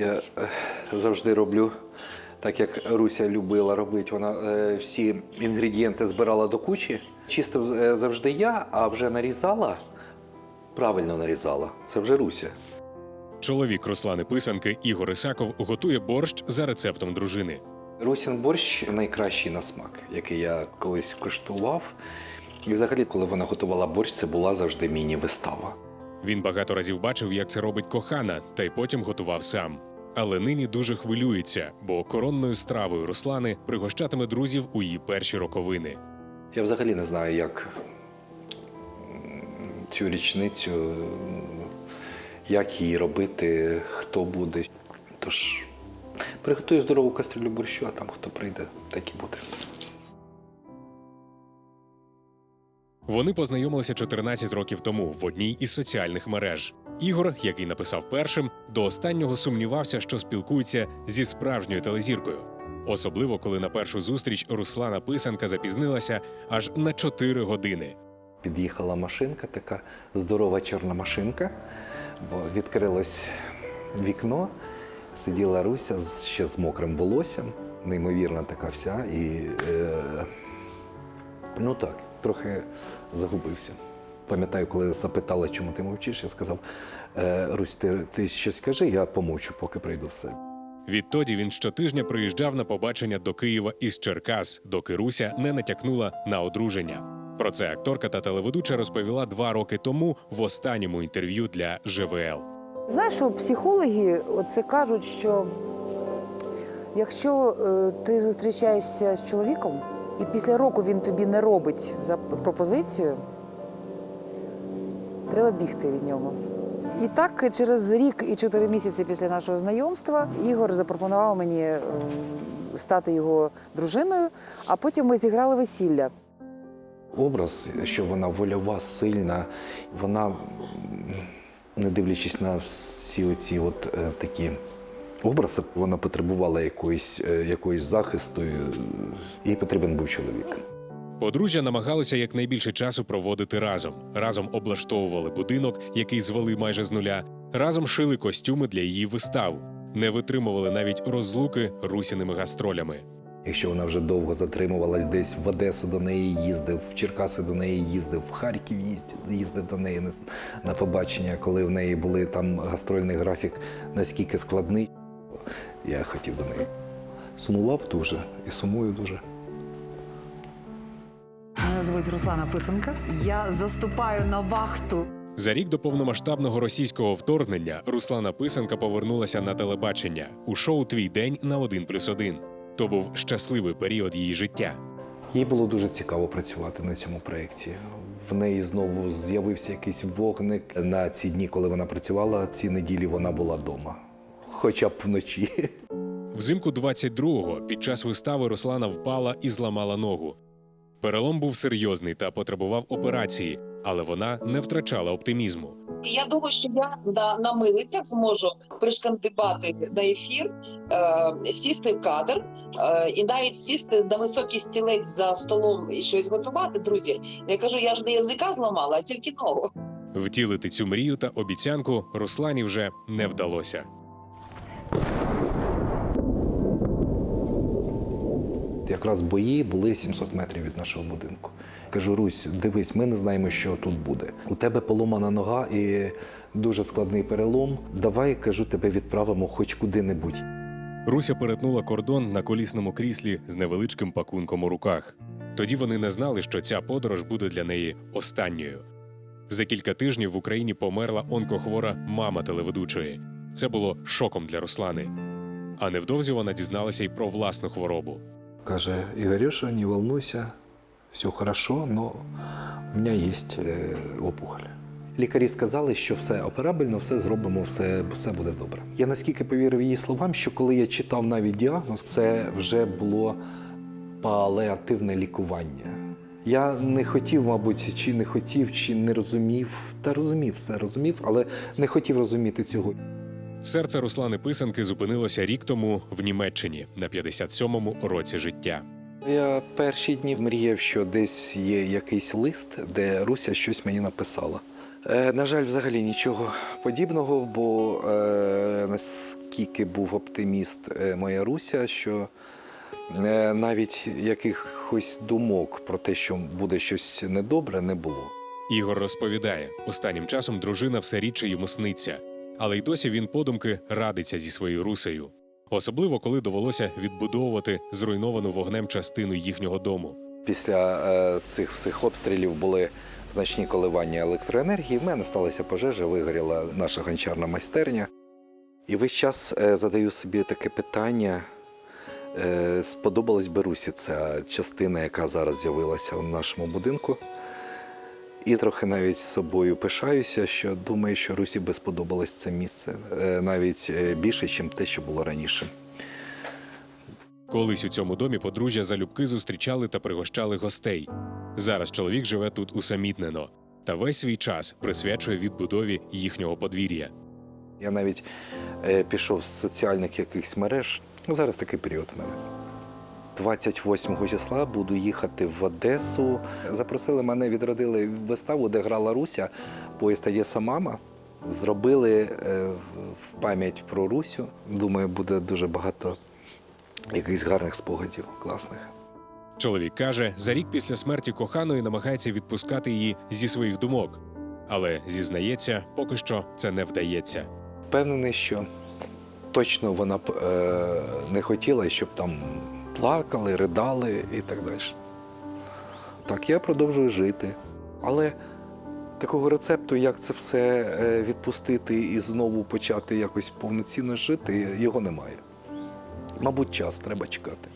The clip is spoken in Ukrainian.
Я е, завжди роблю так, як Руся любила робити. Вона е, всі інгредієнти збирала до кучі. Чисто е, завжди я, а вже нарізала, правильно нарізала. Це вже Руся. Чоловік Руслани Писанки Ігор Ісаков готує борщ за рецептом дружини. Русін борщ найкращий на смак, який я колись куштував. І взагалі, коли вона готувала борщ, це була завжди міні-вистава. Він багато разів бачив, як це робить кохана, та й потім готував сам. Але нині дуже хвилюється, бо коронною стравою Руслани пригощатиме друзів у її перші роковини. Я взагалі не знаю, як цю річницю, як її робити, хто буде. Тож приготую здорову кастрюлю борщу, а там хто прийде, так і буде. Вони познайомилися 14 років тому в одній із соціальних мереж. Ігор, який написав першим, до останнього сумнівався, що спілкується зі справжньою телезіркою. Особливо, коли на першу зустріч Руслана Писанка запізнилася аж на 4 години. Під'їхала машинка, така здорова чорна машинка, бо відкрилось вікно, сиділа Руся ще з мокрим волоссям, неймовірна така вся. І е, ну так, трохи загубився. Пам'ятаю, коли запитала, чому ти мовчиш, я сказав: е, Русь, ти, ти щось скажи, я помовчу, поки прийду в себе. Відтоді він щотижня приїжджав на побачення до Києва із Черкас, доки Руся не натякнула на одруження. Про це акторка та телеведуча розповіла два роки тому в останньому інтерв'ю для ЖВЛ. Знаєш, що психологи оце кажуть, що якщо е, ти зустрічаєшся з чоловіком, і після року він тобі не робить за пропозицію, треба бігти від нього. І так, через рік і чотири місяці після нашого знайомства Ігор запропонував мені е, стати його дружиною, а потім ми зіграли весілля. образ, що вона вольова, сильна, вона, не дивлячись на всі оці от е, такі образи, вона потребувала якоїсь, е, якоїсь захисту. е, Їй потрібен був чоловік. Подружжя намагалося якнайбільше часу проводити разом. Разом облаштовували будинок, який звели майже з нуля. Разом шили костюми для її вистав. Не витримували навіть розлуки русіними гастролями. Якщо вона вже довго затримувалась десь в Одесу до неї їздив, в Черкаси до неї їздив, в Харків їздив, до неї на побачення, коли в неї були там гастрольний графік наскільки складний. Я хотів до неї. Сумував дуже і сумую дуже. Мене звуть Руслана Писанка. Я заступаю на вахту За рік до повномасштабного російського вторгнення Руслана Писанка повернулася на телебачення у шоу Твій день на 1+,1. То був щасливий період її життя. Їй було дуже цікаво працювати на цьому проєкті. В неї знову з'явився якийсь вогник. На ці дні, коли вона працювала, ці неділі вона була вдома. Хоча б вночі. Взимку 22-го під час вистави Руслана впала і зламала ногу. Перелом був серйозний та потребував операції, але вона не втрачала оптимізму. Я думаю, що я на, на милицях зможу пришкандибати на ефір, е, сісти в кадр е, і навіть сісти на високий стілець за столом і щось готувати. Друзі, я кажу, я ж не язика зламала, а тільки ногу. Втілити цю мрію та обіцянку Руслані вже не вдалося. Якраз бої були 700 метрів від нашого будинку. Кажу, Русь, дивись, ми не знаємо, що тут буде. У тебе поломана нога і дуже складний перелом. Давай, кажу, тебе відправимо хоч куди-небудь. Руся перетнула кордон на колісному кріслі з невеличким пакунком у руках. Тоді вони не знали, що ця подорож буде для неї останньою. За кілька тижнів в Україні померла онкохвора мама телеведучої. Це було шоком для Руслани. А невдовзі вона дізналася й про власну хворобу. Каже, Ігорюша, не волнуйся, все хорошо, но у мене є е, опухоль. Лікарі сказали, що все операбельно, все зробимо, все, все буде добре. Я наскільки повірив її словам, що коли я читав навіть діагноз, це вже було паліативне лікування. Я не хотів, мабуть, чи не хотів, чи не розумів, та розумів все, розумів, але не хотів розуміти цього. Серце Руслани Писанки зупинилося рік тому в Німеччині на 57-му році життя. Я перші дні мріяв, що десь є якийсь лист, де Руся щось мені написала. Е, на жаль, взагалі нічого подібного, бо е, наскільки був оптиміст е, моя Руся, що е, навіть якихось думок про те, що буде щось недобре, не було. Ігор розповідає, останнім часом дружина все рідше йому сниться, але й досі він подумки радиться зі своєю русею. Особливо коли довелося відбудовувати зруйновану вогнем частину їхнього дому. Після е, цих всіх обстрілів були значні коливання електроенергії. В мене сталася пожежа, вигоріла наша гончарна майстерня. І весь час е, задаю собі таке питання. Е, сподобалась би Русі ця частина, яка зараз з'явилася в нашому будинку. І трохи навіть з собою пишаюся, що думаю, що Русі би сподобалось це місце е, навіть е, більше, ніж те, що було раніше. Колись у цьому домі подружжя залюбки зустрічали та пригощали гостей. Зараз чоловік живе тут усамітнено та весь свій час присвячує відбудові їхнього подвір'я. Я навіть е, пішов з соціальних якихось мереж. Ну, зараз такий період у мене. 28 числа буду їхати в Одесу. Запросили мене, відродили виставу, де грала Руся, поїзд Одеса Мама. Зробили е, в- в пам'ять про Русю. Думаю, буде дуже багато якихось гарних спогадів, класних. Чоловік каже, за рік після смерті коханої намагається відпускати її зі своїх думок, але зізнається, поки що це не вдається. Впевнений, що точно вона б е, не хотіла, щоб там плакали, ридали і так далі. Так, я продовжую жити. Але такого рецепту, як це все е, відпустити і знову почати якось повноцінно жити, його немає. Мабуть, час треба чекати.